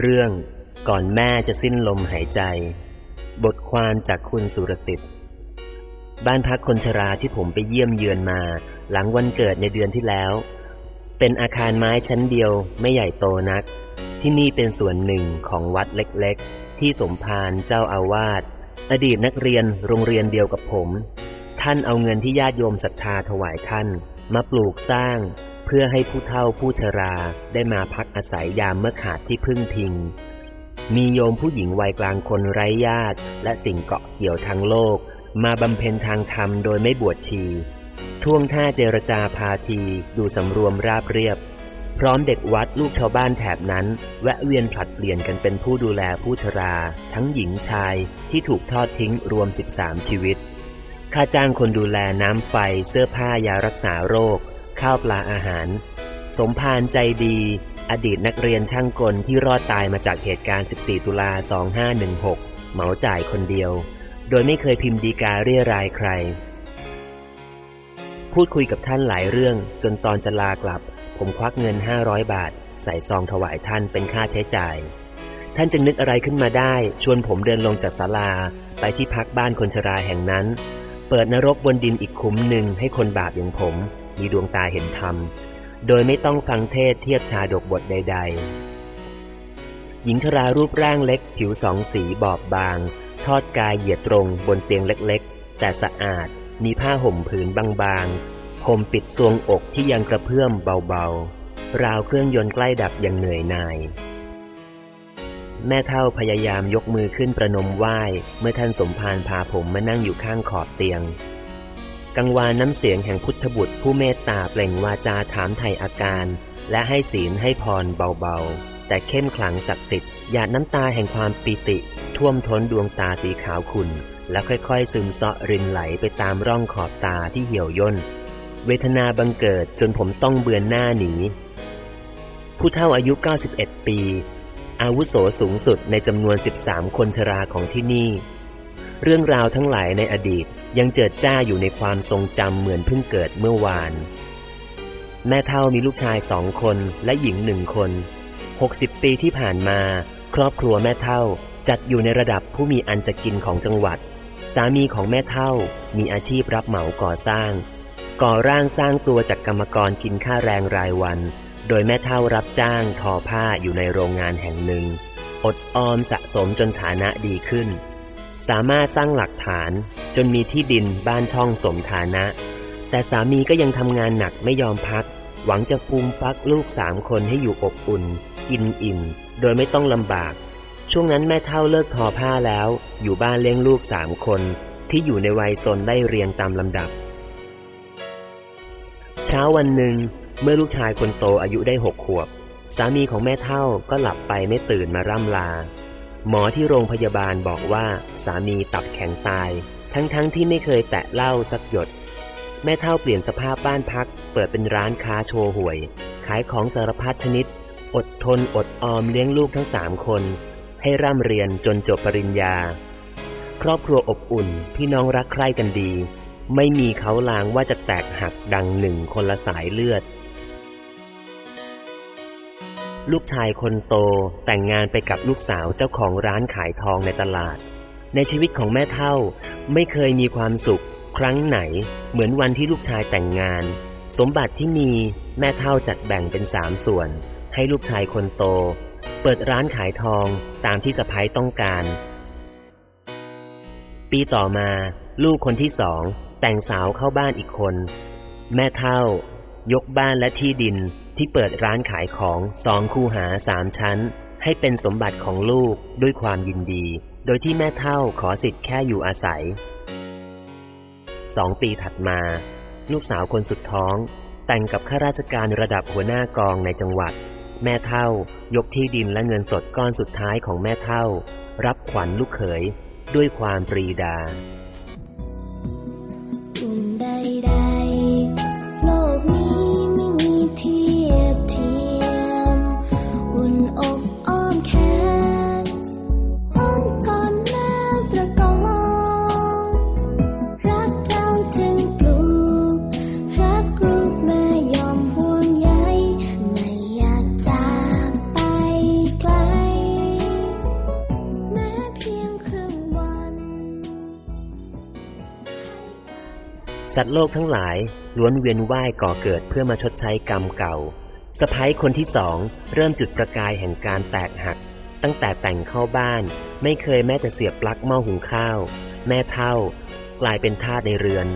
เรื่องก่อนแม่จะสิ้นลมหายใจ บทความจากคุณสุรสิทธิ์ บ้านพักคนชราที่ผมไปเยี่ยมเยือนมา หลังวันเกิดในเดือนที่แล้ว เป็นอาคารไม้ชั้นเดียวไม่ใหญ่โตนัก ที่นี่เป็นส่วนหนึ่งของวัดเล็กๆ ที่สมภารเจ้าอาวาสอดีตนักเรียนโรงเรียนเดียวกับผม ท่านเอาเงินที่ญาติโยมศรัทธาถวายท่าน มาปลูกสร้าง พื่อให้ผู้เฒ่าผู้ชราได้มาพักอาศัยยามเมื่อขาดที่พึ่งพิง มีโยมผู้หญิงวัยกลางคนไร้ญาติ และสิ่งเกาะเกี่ยวทางโลก มาบำเพ็ญทางธรรมโดยไม่บวชชีท่วงท่าเจรจาพาทีดูสำรวมราบเรียบ พร้อมเด็กวัดลูกชาวบ้านแถบนั้น แวะเวียนผลัดเปลี่ยนกันเป็นผู้ดูแลผู้ชรา ทั้งหญิงชายที่ถูกทอดทิ้งรวม 13 ชีวิต ค่าจ้างคนดูแลน้ำไฟเสื้อผ้ายารักษาโรค ข้าวปลาอาหาร สมภารใจดี อดีตนักเรียนช่างกลที่รอดตายมาจากเหตุการณ์ 14 ตุลา 2516 เหมาจ่ายคนเดียว โดยไม่เคยพิมพ์ดีกาเรียรายใคร พูดคุยกับท่านหลายเรื่องจนตอนจะลากลับ ผมควักเงิน 500 บาท ใส่ซองถวายท่านเป็นค่าใช้จ่ายท่านจึงนึกอะไรขึ้นมาได้ ชวนผมเดินลงจากศาลา ไปที่พักบ้านคนชราแห่งนั้น เปิดนรกบนดินอีกคุ้มหนึ่งให้คนบาปอย่างผม มีดวงตาเห็นธรรม โดยไม่ต้องฟังเทศเทียบชาดกบทใด ๆ หญิงชรารูปร่างเล็ก ผิวสองสีบอบบาง ทอดกายเหยียดตรงบนเตียงเล็กๆ แต่สะอาด มีผ้าห่มผืนบางๆห่มปิดทรวงอกที่ยังกระเพื่อมเบาๆ ราวเครื่องยนต์ใกล้ดับอย่างเหนื่อยหน่ายแม่เท่าพยายามยกมือขึ้นประนมไหว้ เมื่อท่านสมภารพาผมมานั่งอยู่ข้างขอบเตียง กังวานน้ำเสียงแห่งพุทธบุตรผู้เมตตาเปล่งวาจาถามไทยอาการ และให้ศีลให้พรเบาๆ แต่เข้มขลังศักดิ์สิทธิ์หยาดน้ำตาแห่งความปีติ ท่วมท้นดวงตาสีขาวขุ่นและค่อยๆ ซึมเซาะรินไหลไปตามร่องขอบตาที่เหี่ยวย่น เวทนาบังเกิดจนผมต้องเบือนหน้าหนี ผู้เฒ่าอายุ 91 ปี อาวุโสสูงสุดในจำนวน 13 คนชราของที่นี่ เรื่องราวทั้งหลายในอดีตยังเจิดจ้าอยู่ในความทรงจำเหมือนเพิ่งเกิดเมื่อวาน แม่เท่ามีลูกชายสองคนและหญิงหนึ่งคน 60 ปีที่ผ่านมา ครอบครัวแม่เท่าจัดอยู่ในระดับผู้มีอันจะกินของจังหวัด สามีของแม่เท่ามีอาชีพรับเหมาก่อสร้าง ก่อร่างสร้างตัวจากกรรมกรกินค่าแรงรายวัน โดยแม่เท่ารับจ้างทอผ้าอยู่ในโรงงานแห่งหนึ่ง อดออมสะสมจนฐานะดีขึ้น สามารถสร้างหลักฐาน จนมีที่ดินบ้านช่องสมฐานะ แต่สามีก็ยังทำงานหนักไม่ยอมพัก หวังจะฟูมฟักลูกสามคนให้อยู่อบอุ่น กินอิ่ม โดยไม่ต้องลำบาก ช่วงนั้นแม่เท่าเลิกทอผ้าแล้ว อยู่บ้านเลี้ยงลูกสามคน ที่อยู่ในวัยซนได้เรียงตามลำดับ เช้าวันหนึ่ง เมื่อลูกชายคนโตอายุได้หกขวบ สามีของแม่เท่าก็หลับไปไม่ตื่นมาร่ำลา หมอที่โรงพยาบาลบอกว่าสามีตับแข็งตาย ทั้งๆทที่ไม่เคยแตะเหล้าสักหยด แม่เท่าเปลี่ยนสภาพบ้านพัก เปิดเป็นร้านค้าโชว์หวย ขายของสารพัดชนิด อดทนอดออมเลี้ยงลูกทั้งสามคน ให้ร่ำเรียนจนจบปริญญา ครอบครัวอบอุ่น พี่น้องรักใคร่กันดี ไม่มีเขาลางว่าจะแตกหักดังหนึ่งคนละสายเลือด ลูกชายคนโตแต่งงานไปกับลูกสาวเจ้าของร้านขายทองในตลาด ในชีวิตของแม่เท่าไม่เคยมีความสุข ครั้งไหน เหมือนวันที่ลูกชายแต่งงาน สมบัติที่มีแม่เท่าจัดแบ่งเป็นสามส่วน ให้ลูกชายคนโต เปิดร้านขายทองตามที่สะพ้ายต้องการ ปีต่อมา ลูกคนที่สองแต่งสาวเข้าบ้านอีกคน แม่เท่ายกบ้านและที่ดิน ที่เปิดร้านขายของสองคูหาสามชั้น ให้เป็นสมบัติของลูกด้วยความยินดี โดยที่แม่เท่าขอสิทธิ์แค่อยู่อาศัยสองปีถัดมา ลูกสาวคนสุดท้อง แต่งกับข้าราชการระดับหัวหน้ากองในจังหวัด แม่เท่ายกที่ดินและเงินสดก้อนสุดท้ายของแม่เท่า รับขวัญลูกเขยด้วยความปรีดา สัตว์โลกทั้งหลายล้วนเวียนว่ายก่อเกิดเพื่อมาชดใช้กรรมเก่าสะพ้ยคนที่สองเริ่มจุดประกายแห่งการแตกหัก ตั้งแต่แต่งเข้าบ้าน ไม่เคยแม้แต่เสียบปลั๊กหม้อหุงข้าว แม่เท่า กลายเป็นทาสในเรือน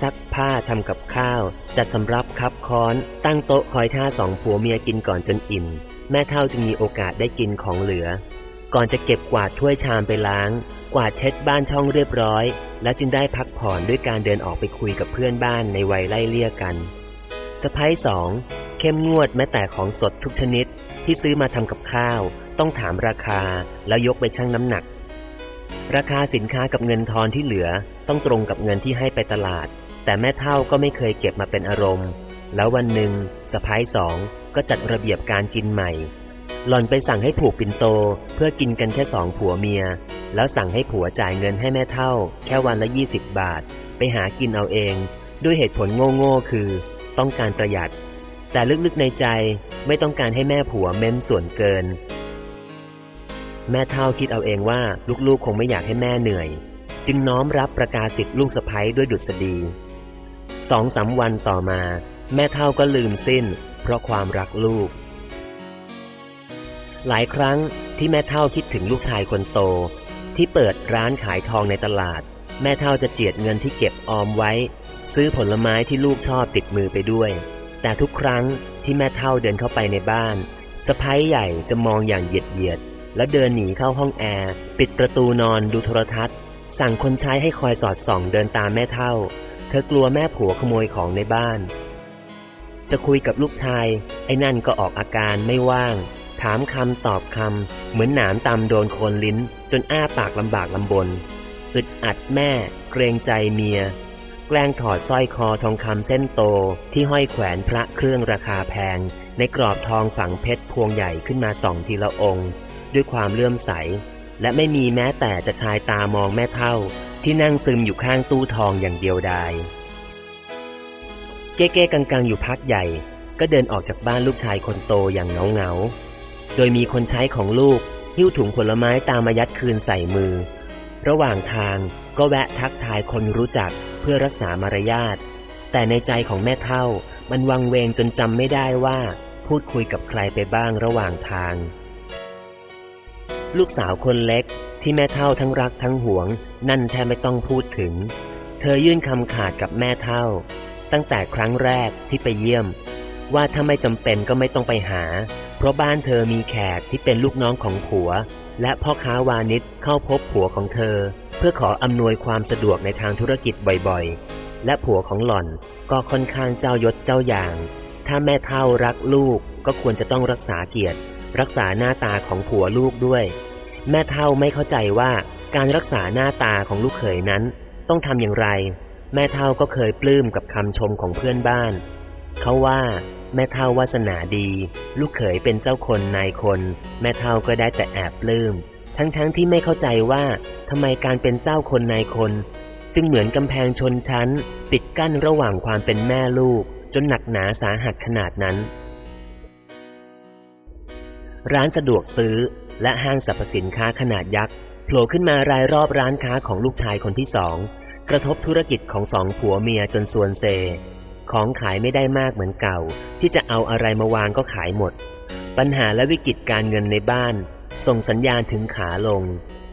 ซักผ้าทำกับข้าว จัดสำรับคับค้อน ตั้งโต๊ะคอยท่าสองผัวเมียกินก่อนจนอิ่ม แม่เท่าจึงมีโอกาสได้กินของเหลือ ก่อนจะเก็บกวาดถ้วยชามไปล้าง กวาดเช็ดบ้านช่องเรียบร้อย แล้วจึงได้พักผ่อนด้วยการเดินออกไปคุยกับเพื่อนบ้านในวัยไล่เลี่ยกันสะพ้ายสองเข้มงวดแม้แต่ของสดทุกชนิดที่ซื้อมาทำกับข้าว ต้องถามราคาแล้วยกไปชั่งน้ำหนัก ราคาสินค้ากับเงินทอนที่เหลือต้องตรงกับเงินที่ให้ไปตลาด แต่แม่เท่าก็ไม่เคยเก็บมาเป็นอารมณ์ แล้ววันหนึ่งสะพ้ายสองก็จัดระเบียบการกินใหม่ หล่อนไปสั่งให้ผูกปิ่นโตเพื่อกินกันแค่สองผัวเมีย แล้วสั่งให้ผัวจ่ายเงินให้แม่เท่า แค่วันละ 20 บาท ไปหากินเอาเอง ด้วยเหตุผลโง่ๆคือ ต้องการประหยัด แต่ลึกๆในใจไม่ต้องการให้แม่ผัวเม้มส่วนเกิน แม่เท่าคิดเอาเองว่าลูกๆ คงไม่อยากให้แม่เหนื่อย จึงน้อมรับประกาศสิทธิ์ลูกสะใภ้ด้วยดุษฎีสองสามวันต่อมา แม่เท่าก็ลืมสิ้น เพราะความรักลูก หลายครั้งที่แม่เท่าคิดถึงลูกชายคนโต ที่เปิดร้านขายทองในตลาด แม่เท่าจะเจียดเงินที่เก็บออมไว้ ซื้อผลไม้ที่ลูกชอบติดมือไปด้วย แต่ทุกครั้งที่แม่เท่าเดินเข้าไปในบ้านสะพ้ายใหญ่จะมองอย่างเหยียดเหยียด แล้วเดินหนีเข้าห้องแอร์ ปิดประตูนอนดูโทรทัศน์ สั่งคนใช้ให้คอยสอดส่องเดินตามแม่เท่า เธอกลัวแม่ผัวขโมยของในบ้าน จะคุยกับลูกชาย ไอ้นั่นก็ออกอาการไม่ว่าง ถามคำตอบคำ เหมือนหนามตำโดนโคนลิ้น จนอ้าปากลำบากลำบน อึดอัดแม่ เกรงใจเมีย แกล้งถอดสร้อยคอทองคำเส้นโตที่ห้อยแขวนพระเครื่องราคาแพง ในกรอบทองฝังเพชรพวงใหญ่ขึ้นมาสองทีละองค์ ด้วยความเลื่อมใส และไม่มีแม้แต่จะชายตามองแม่เท่า ที่นั่งซึมอยู่ข้างตู้ทองอย่างเดียวดายเก้ๆกังๆอยู่พักใหญ่ ก็เดินออกจากบ้านลูกชายคนโตอย่างเหงา โดยมีคนใช้ของลูกหิ้วถุงผลไม้ตามมายัดคืนใส่มือ ระหว่างทางก็แวะทักทายคนรู้จักเพื่อรักษามารยาท แต่ในใจของแม่เท่ามันวังเวงจนจำไม่ได้ว่า พูดคุยกับใครไปบ้างระหว่างทาง ลูกสาวคนเล็กที่แม่เท่าทั้งรักทั้งหวง นั่นแทบไม่ต้องพูดถึง เธอยื่นคำขาดกับแม่เท่า ตั้งแต่ครั้งแรกที่ไปเยี่ยม ว่าถ้าไม่จำเป็นก็ไม่ต้องไปหา เพราะบ้านเธอมีแขกที่เป็นลูกน้องของผัว และพ่อค้าวานิชเข้าพบผัวของเธอ เพื่อขออำนวยความสะดวกในทางธุรกิจบ่อยๆ และผัวของหล่อนก็ค่อนข้างเจ้ายศเจ้าอย่าง ถ้าแม่เท่ารักลูกก็ควรจะต้องรักษาเกียรติ รักษาหน้าตาของผัวลูกด้วย แม่เท่าไม่เข้าใจว่าการรักษาหน้าตาของลูกเขยนั้น ต้องทำอย่างไร แม่เท่าก็เคยปลื้มกับคำชมของเพื่อนบ้าน เขาว่าแม่เท่าวาสนาดี ลูกเขยเป็นเจ้าคนนายคน แม่เท่าก็ได้แต่แอบปลื้ม ทั้งๆทที่ไม่เข้าใจว่าทำไมการเป็นเจ้าคนนายคน จึงเหมือนกำแพงชนชั้น ปิดกั้นระหว่างความเป็นแม่ลูก จนหนักหนาสาหัสขนาดนั้น ร้านสะดวกซื้อและห้างสรรพสินค้าขนาดยักษ์โผล่ขึ้นมารายรอบร้านค้าของลูกชายคนที่สองกระทบธุรกิจของสองผัวเมียจนส่วนเซ ของขายไม่ได้มากเหมือนเก่า ที่จะเอาอะไรมาวางก็ขายหมด ปัญหาและวิกฤตการเงินในบ้าน ส่งสัญญาณถึงขาลง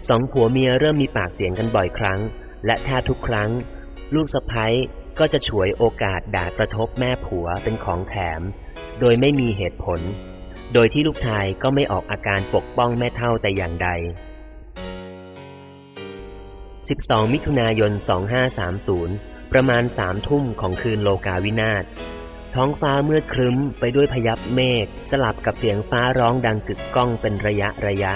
สองผัวเมียเริ่มมีปากเสียงกันบ่อยครั้ง และแทบทุกครั้ง ลูกสะพ้ยก็จะฉวยโอกาสด่ากระทบแม่ผัวเป็นของแถม โดยไม่มีเหตุผล โดยที่ลูกชายก็ไม่ออกอาการปกป้องแม่เท่าแต่อย่างใด 12 มิถุนายน 2530 ประมาณสามทุ่มของคืนโลกาวินาศท้องฟ้ามืดครึ้มไปด้วยพยับเมฆสลับกับเสียงฟ้าร้องดังกึกก้องเป็นระยะระยะ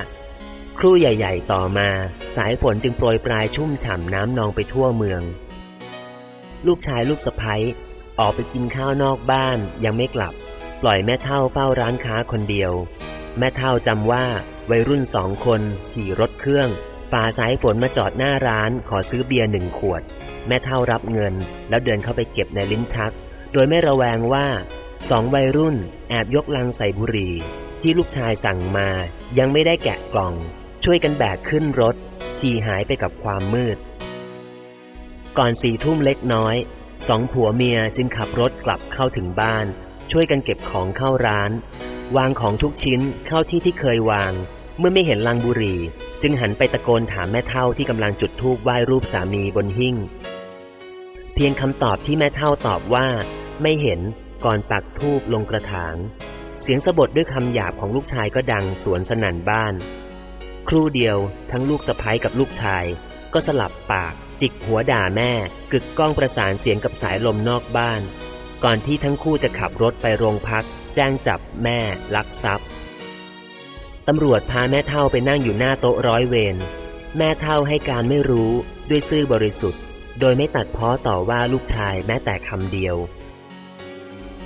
ครู่ใหญ่ ๆ ต่อมา สายฝนจึงโปรยปลายชุ่มฉ่ำน้ำนองไปทั่วเมือง ลูกชายลูกสะพ้ยออกไปกินข้าวนอกบ้านยังไม่กลับ ปล่อยแม่เท่าเฝ้าร้านค้าคนเดียว แม่เท่าจำว่าวัยรุ่นสองคนขี่รถเครื่อง ฝ่าสายฝนมาจอดหน้าร้านขอซื้อเบียร์หนึ่งขวด แม่เท่ารับเงิน แล้วเดินเข้าไปเก็บในลิ้นชัก โดยไม่ระแวงว่าสองวัยรุ่นแอบยกลังใส่บุหรี่ ที่ลูกชายสั่งมา ยังไม่ได้แกะกล่อง ช่วยกันแบกขึ้นรถ ขี่หายไปกับความมืด ก่อนสี่ทุ่มเล็กน้อยสองผัวเมียจึงขับรถกลับเข้าถึงบ้าน ช่วยกันเก็บของเข้าร้าน วางของทุกชิ้นเข้าที่ที่เคยวาง เมื่อไม่เห็นลังบุหรี่ จึงหันไปตะโกนถามแม่เท่าที่กำลังจุดธูปไหว้รูปสามีบนหิ้ง เพียงคำตอบที่แม่เท่าตอบว่า ไม่เห็นก่อนปักธูปลงกระถาง เสียงสะบดด้วยคำหยาบของลูกชายก็ดังสวนสนั่นบ้าน ครู่เดียวทั้งลูกสะพ้ยกับลูกชาย ก็สลับปาก จิกหัวด่าแม่ กึกก้องประสานเสียงกับสายลมนอกบ้าน ก่อนที่ทั้งคู่จะขับรถไปโรงพัก แจ้งจับแม่ลักทรัพย์ ตำรวจพาแม่เท่าไปนั่งอยู่หน้าโต๊ะร้อยเวร แม่เท่าให้การไม่รู้ด้วยซื่อบริสุทธิ์ โดยไม่ตัดพ้อต่อว่าลูกชายแม้แต่คำเดียว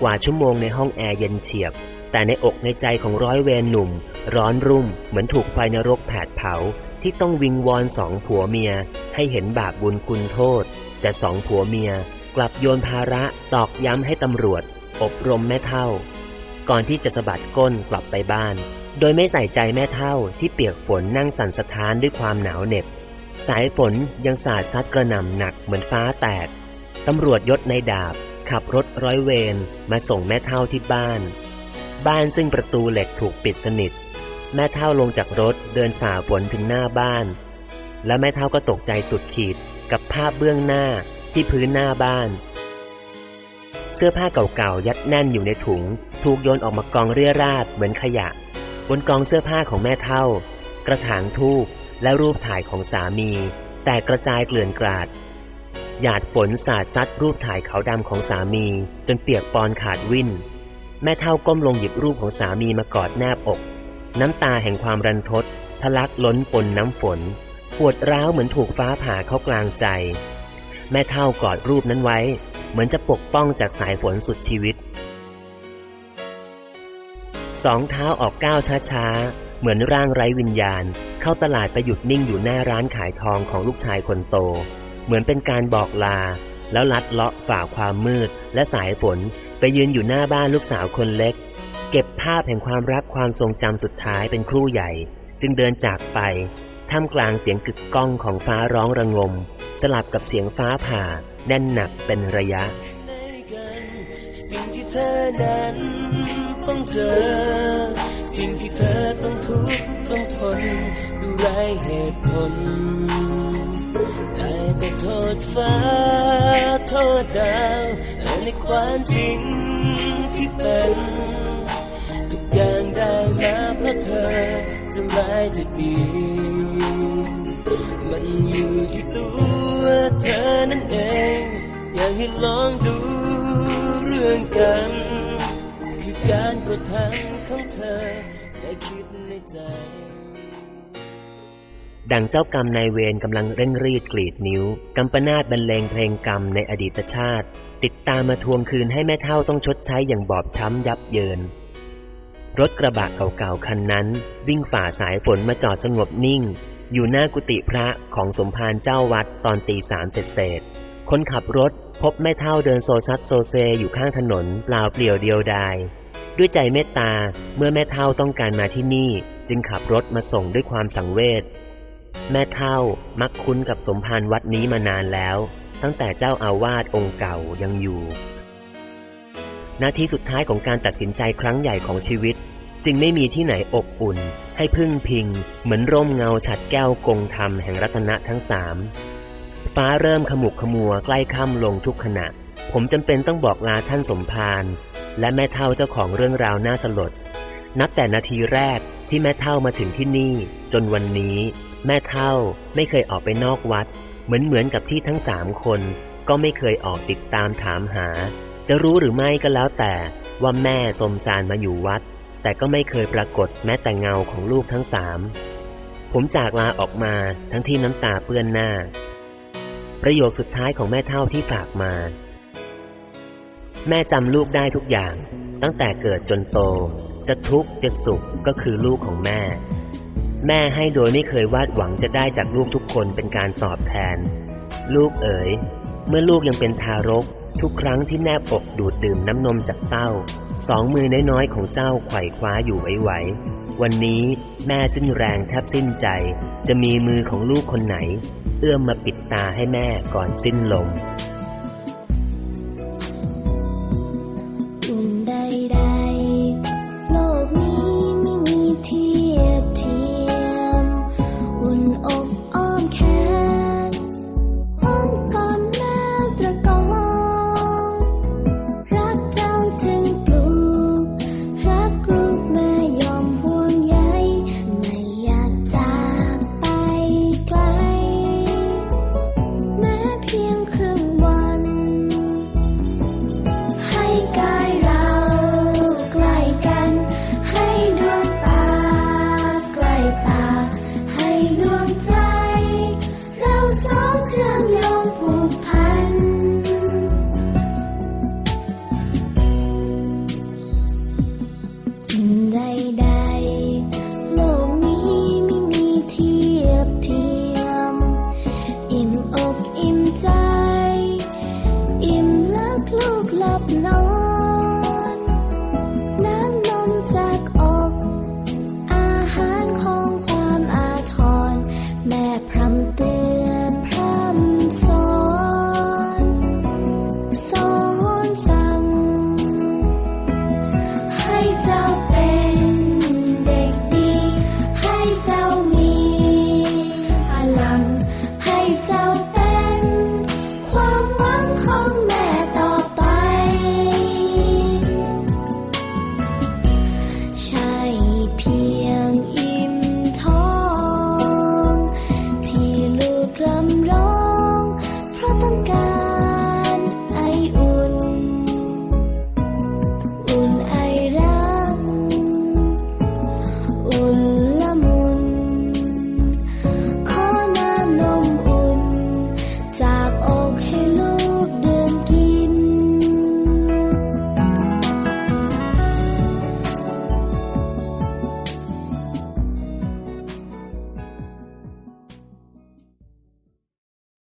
กว่าชั่วโมงในห้องแอร์เย็นเฉียบ แต่ในอกในใจของร้อยเวรหนุ่ม ร้อนรุ่ม เหมือนถูกไฟนรกแผดเผา ที่ต้องวิงวอนสองผัวเมีย ให้เห็นบาปบุญคุณโทษ แต่สองผัวเมียกลับโยนภาระตอกย้ำให้ตำรวจ อบรมแม่เท่า ก่อนที่จะสะบัดก้นกลับไปบ้าน โดยไม่ใส่ใจแม่เท่าที่เปียกฝนนั่งสั่นสะท้านด้วยความหนาวเหน็บ สายฝนยังสาดซัดกระหน่ำหนักเหมือนฟ้าแตก ตำรวจยศในดาบ ขับรถร้อยเวรมาส่งแม่เท่าที่บ้าน บ้านซึ่งประตูเหล็กถูกปิดสนิท แม่เท่าลงจากรถเดินฝ่าฝนถึงหน้าบ้าน และแม่เท่าก็ตกใจสุดขีดกับภาพเบื้องหน้าที่พื้นหน้าบ้าน เสื้อผ้าเก่าๆยัดแน่นอยู่ในถุง ถูกโยนออกมากองเรี่ยราดเหมือนขยะ บนกองเสื้อผ้าของแม่เท่า กระถางทูบและรูปถ่ายของสามี แต่กระจายเกลื่อนกราด หยาดฝนสาดซัดรูปถ่ายขาวดำของสามี จนเปียกปอนขาดวิ่น แม่เท่าก้มลงหยิบรูปของสามีมากอดแนบอก น้ำตาแห่งความรันทดทะลักล้นปนน้ำฝน ปวดร้าวเหมือนถูกฟ้าผ่าเข้ากลางใจ แม่เท่ากอดรูปนั้นไว้ เหมือนจะปกป้องจากสายฝนสุดชีวิต สองเท้าออกก้าวช้าๆ เหมือนร่างไร้วิญญาณ เข้าตลาดไปหยุดนิ่งอยู่หน้าร้านขายทองของลูกชายคนโต เหมือนเป็นการบอกลา แล้วลัดเลาะฝ่าความมืดและสายฝนไปยืนอยู่หน้าบ้านลูกสาวคนเล็ก เก็บภาพแห่งความรักความทรงจำสุดท้ายเป็นครู่ใหญ่ จึงเดินจากไปท่ามกลางเสียงกึกก้องของฟ้าร้องระงม สลับกับเสียงฟ้าผ่า แน่นหนักเป็นระยะ ในกันสิ่งที่เธอนั้น ต้องเจอ สิ่งที่เธอต้องทุกข์ต้องทนดูไรเหตุผล ได้แต่โทษฟ้า โทษดาวในความจริงที่เป็น ทุกอย่างได้มาเพราะเธอจะร้ายจะดี มันอยู่ที่ตัวเธอนั่นเอง อยากให้ลองดูเรื่องกัน การกระทำของเธอได้คิดในใจ ดังเจ้ากรรมนายเวรกำลังเร่งรีดกรีดนิ้วกำปนาตบรรเลงเพลงกรรมในอดีตชาติ ติดตามมาทวงคืนให้แม่เท่าต้องชดใช้อย่างบอบช้ำยับเยิน รถกระบะเก่าๆคันนั้น วิ่งฝ่าสายฝนมาจอดสงบนิ่ง อยู่หน้ากุฏิพระของสมภารเจ้าวัดตอนตีสามเสร็จๆคนขับรถพบแม่เท่าเดินโซซัดโซเซอยู่ข้างถนนเปล่าเปลี่ยวเดียวดาย ด้วยใจเมตตาเมื่อแม่เท่าต้องการมาที่นี่ จึงขับรถมาส่งด้วยความสังเวชแม่เท่ามักคุ้นกับสมภารวัดนี้มานานแล้ว ตั้งแต่เจ้าอาวาสองค์เก่ายังอยู่ นาทีสุดท้ายของการตัดสินใจครั้งใหญ่ของชีวิต จึงไม่มีที่ไหนอบอุ่น ให้พึ่งพิง เหมือนร่มเงาฉัดแก้วกงธรรมแห่งรัตนะทั้งสามฟ้าเริ่มขมุกขมัวใกล้ค่ำลงทุกขณะ ผมจำเป็นต้องบอกลาท่านสมภาร และแม่เท่าเจ้าของเรื่องราวน่าสลด นับแต่นาทีแรกที่แม่เท่ามาถึงที่นี่ จนวันนี้ แม่เท่าไม่เคยออกไปนอกวัด เหมือนเหมือนกับที่ทั้งสามคน ก็ไม่เคยออกติดตามถามหา จะรู้หรือไม่ก็แล้วแต่ว่าแม่สมสารมาอยู่วัด แต่ก็ไม่เคยปรากฏแม้แต่เงาของลูกทั้งสามผมจากลาออกมาทั้งที่น้ำตาเปื้อนหน้า ประโยคสุดท้ายของแม่เท่าที่ฝากมา แม่จำลูกได้ทุกอย่าง ตั้งแต่เกิดจนโต จะทุกข์จะสุขก็คือลูกของแม่ แม่ให้โดยไม่เคยวาดหวังจะได้จากลูกทุกคนเป็นการตอบแทน ลูกเอ๋ย เมื่อลูกยังเป็นทารก ทุกครั้งที่แนบอกดูดดื่มน้ำนมจากเต้า สองมือน้อยๆของเจ้าไขว่คว้าอยู่ไหวๆวันนี้แม่สิ้นแรงแทบสิ้นใจ จะมีมือของลูกคนไหน เอื้อมมาปิดตาให้แม่ก่อนสิ้นลม